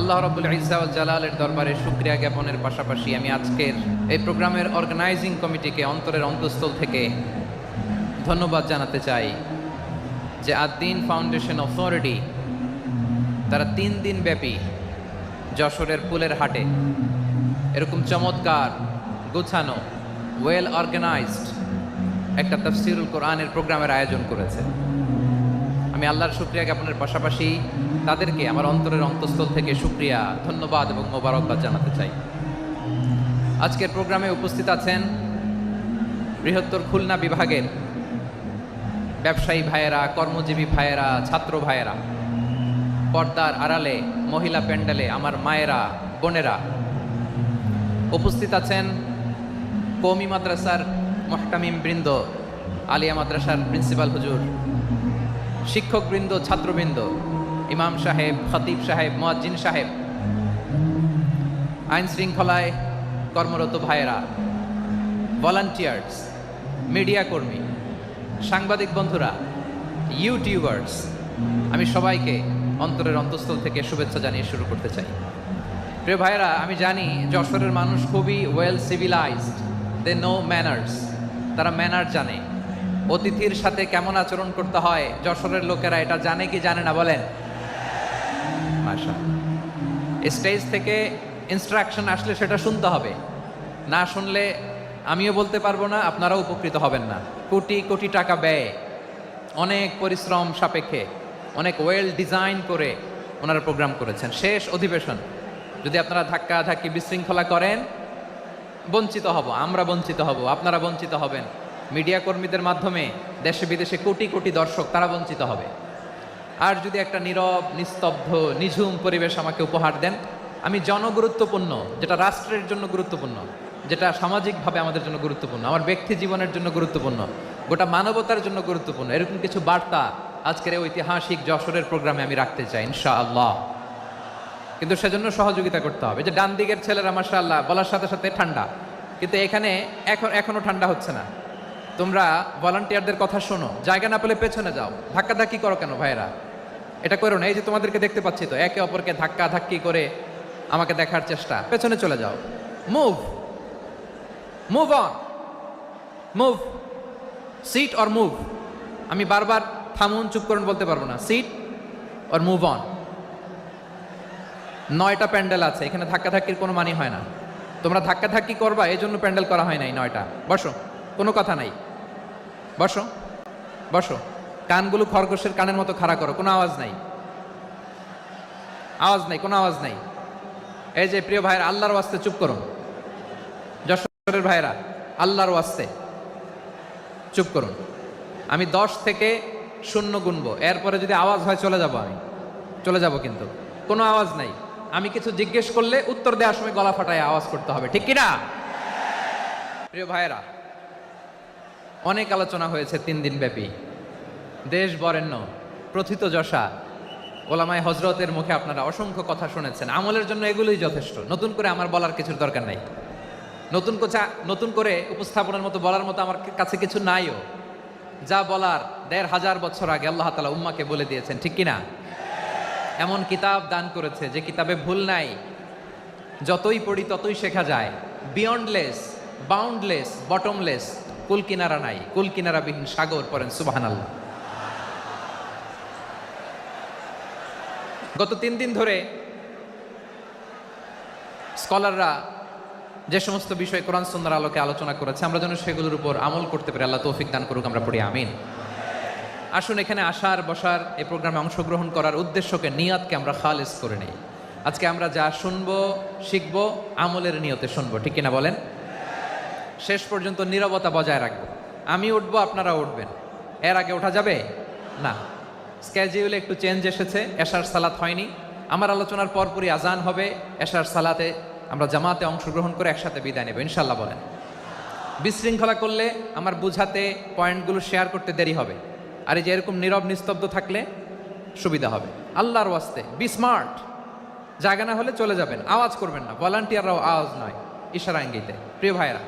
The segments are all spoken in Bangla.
আল্লাহ রবুল ইসাউল জালালের দরবারে শুক্রিয়া জ্ঞাপনের পাশাপাশি আমি আজকের এই প্রোগ্রামের অর্গানাইজিং কমিটিকে অন্তরের অন্তঃস্থল থেকে ধন্যবাদ জানাতে চাই যে আদ্দিন ফাউন্ডেশন অথরিটি তারা তিন দিন ব্যাপী যশোরের পুলের হাটে এরকম চমৎকার, গুছানো ওয়েল অর্গানাইজড একটা তফসিরুল কোরআনের প্রোগ্রামের আয়োজন করেছে। আমি আল্লাহর শুক্রিয়া জ্ঞাপনের পাশাপাশি তাদেরকে আমার অন্তরের অন্তঃস্থল থেকে শুক্রিয়া, ধন্যবাদ এবং মোবারকবাদ জানাতে চাই। আজকের প্রোগ্রামে উপস্থিত আছেন বৃহত্তর খুলনা বিভাগের ব্যবসায়ী ভাইয়েরা, কর্মজীবী ভাইয়েরা, ছাত্র ভাইয়েরা, পর্দার আড়ালে, মহিলা প্যান্ডেলে, আমার মায়েরা, বোনেরা উপস্থিত আছেন কৌমি মাদ্রাসার মোহতামিম বৃন্দ, আলিয়া মাদ্রাসার প্রিন্সিপাল হুজুর শিক্ষকবৃন্দ, ছাত্রবৃন্দ, ইমাম সাহেব, খতিব সাহেব, মোয়াজ্জিন সাহেব, আইন শৃঙ্খলায় কর্মরত ভাইয়েরা ভলান্টিয়ার্স মিডিয়া কর্মী, সাংবাদিক বন্ধুরা ইউটিউবার্স আমি সবাইকে অন্তরের অন্তঃস্থল থেকে শুভেচ্ছা জানিয়ে শুরু করতে চাই। প্রিয় ভাইয়েরা, আমি জানি যশোরের মানুষ খুবই well civilized they know manners তারা ম্যানার জানে। অতিথির সাথে কেমন আচরণ করতে হয়? যশোরের লোকেরা এটা জানে কি জানে না, বলেন। স্টেজ থেকে ইনস্ট্রাকশন আসলে সেটা শুনতে হবে। না শুনলে আমিও বলতে পারব না, আপনারাও উপকৃত হবেন না। কোটি কোটি টাকা ব্যয়। অনেক পরিশ্রম সাপেক্ষে। অনেক ওয়েল ডিজাইন করে ওনারা প্রোগ্রাম করেছেন। শেষ অধিবেশন। যদি আপনারা ধাক্কা ধাক্কি বিশৃঙ্খলা করেন, বঞ্চিত হব। আমরা বঞ্চিত হব। আপনারা বঞ্চিত হবেন। মিডিয়া কর্মীদের মাধ্যমে দেশে বিদেশে কোটি কোটি দর্শক তারা বঞ্চিত হবে। আর যদি একটা নীরব, নিস্তব্ধ, নিঝুম পরিবেশ আমাকে উপহার দেন, আমি জনগুরুত্বপূর্ণ, যেটা রাষ্ট্রের জন্য গুরুত্বপূর্ণ, যেটা সামাজিকভাবে আমাদের জন্য গুরুত্বপূর্ণ, আমার ব্যক্তি জীবনের জন্য গুরুত্বপূর্ণ, গোটা মানবতার জন্য গুরুত্বপূর্ণ, এরকম কিছু বার্তা আজকের ঐতিহাসিক যশোরের প্রোগ্রামে আমি রাখতে চাই, ইনশাআল্লাহ। কিন্তু সেজন্য সহযোগিতা করতে হবে। যে ডান দিকের ছেলেরা, মাশাআল্লাহ, বলার সাথে সাথে ঠান্ডা। কিন্তু এখানে এখন এখনও ঠান্ডা হচ্ছে না। তোমরা ভলান্টিয়ারদের কথা শোনো। জায়গা না পেলে পেছনে যাও। ধাক্কা ধাক্কি করো কেন ভাইরা এটা করো না, এই যে তোমাদেরকে দেখতে পাচ্ছি তো, একে অপরকে ধাক্কা ধাক্কি করে আমাকে দেখার চেষ্টা। পেছনে চলে যাও। Move move on move seat or move আমি বারবার থামুন, চুপ করুন বলতে পারব না। সিট অর মুভ অন নয়টা প্যান্ডেল আছে, এখানে ধাক্কাধাক্কির কোনো মানি হয় না। তোমরা ধাক্কাধাক্কি করবা এই জন্য প্যান্ডেল করা হয় নাই নয়টা। বসো, কোনো কথা নাই। বসো বসো। কানগুলো খরগোশের কানের মতো খাড়া করো, কোনো আওয়াজ নাই। আওয়াজ নাই, কোনো আওয়াজ নাই। এই যে প্রিয় ভাইয়ের, আল্লাহর ওয়াস্তে চুপ করুন। যশোরের ভাইয়েরা, আল্লাহর ওয়াস্তে চুপ করুন। আমি দশ থেকে শূন্য গুনবো, এরপরে যদি আওয়াজ হয় চলে যাব আমি। চলে যাব কিন্তু। কোনো আওয়াজ নাই। আমি কিছু জিজ্ঞেস করলে উত্তর দেওয়ার সময় গলা ফাটায় আওয়াজ করতে হবে, ঠিক কিনা? প্রিয় ভাইয়েরা অনেক আলোচনা হয়েছে তিন দিন ব্যাপী। দেশ বরেণ্য, প্রথিত যশা। ওলামায় হজরতের মুখে আপনারা অসংখ্য কথা শুনেছেন। আমলের জন্য এগুলোই যথেষ্ট। নতুন করে আমার বলার কিছুর দরকার নাই। নতুন কোচা, নতুন করে উপস্থাপনের মতো বলার মতো আমার কাছে কিছু নাইও। যা বলার দেড় হাজার বছর আগে আল্লাহ তালা উম্মাকে বলে দিয়েছেন, ঠিক কিনা? এমন কিতাব দান করেছে যে কিতাবে ভুল নাই। যতই পড়ি ততই শেখা যায়। বিয়ন্ডলেস বাউন্ডলেস বটমলেস কুল কিনারা নাই, কুল কিনারা বিহীন সাগর পড়েন সুবাহান আল্লাহ গত তিন দিন ধরে স্কলাররা যে সমস্ত বিষয় কোরআন সুন্দর আলোকে আলোচনা করেছে, আমরা যেন সেগুলোর উপর আমল করতে পারি। আল্লাহ তৌফিক দান করুক, আমরা পড়ি, আমিন। আসুন, এখানে আসার, বসার, এই প্রোগ্রামে অংশগ্রহণ করার উদ্দেশ্যকে, নিয়াতকে আমরা খালেজ করে নেই। আজকে আমরা যা শুনব, শিখব, আমলের নিয়তে শুনব, ঠিক কিনা বলেন? শেষ পর্যন্ত নীরবতা বজায় রাখব। আমি উঠবো আপনারা উঠবেন। এর আগে ওঠা যাবে? না। স্ক্যাজিউলে একটু চেঞ্জ এসেছে, এশার সালাত হয়নি। আমার আলোচনার পরপরই আজান হবে, এশার সালাতে আমরা জামাতে অংশগ্রহণ করে একসাথে বিদায় নেব ইনশাল্লাহ বলেন। বিশৃঙ্খলা করলে আমার বুঝাতে পয়েন্টগুলো শেয়ার করতে দেরি হবে। আর এই যে এরকম নীরব নিস্তব্ধ থাকলে সুবিধা হবে। আল্লাহর ওয়াস্তে বি স্মার্ট জায়গা না হলে চলে যাবেন, আওয়াজ করবেন না। ভলান্টিয়াররাও আওয়াজ নয়, ইশারা প্রিয় ভাইরা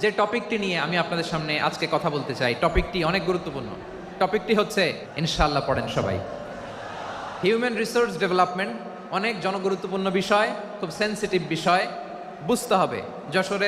যে টপিকটি নিয়ে আমি আপনাদের সামনে আজকে কথা বলতে চাই, টপিকটি অনেক গুরুত্বপূর্ণ। টপিকটি হচ্ছে ইনশাল্লাহ পড়েন সবাই। হিউম্যান রিসোর্স ডেভেলপমেন্ট অনেক জনগুরুত্বপূর্ণ বিষয়, খুব সেন্সিটিভ বিষয়। বুঝতে হবে, যশোরে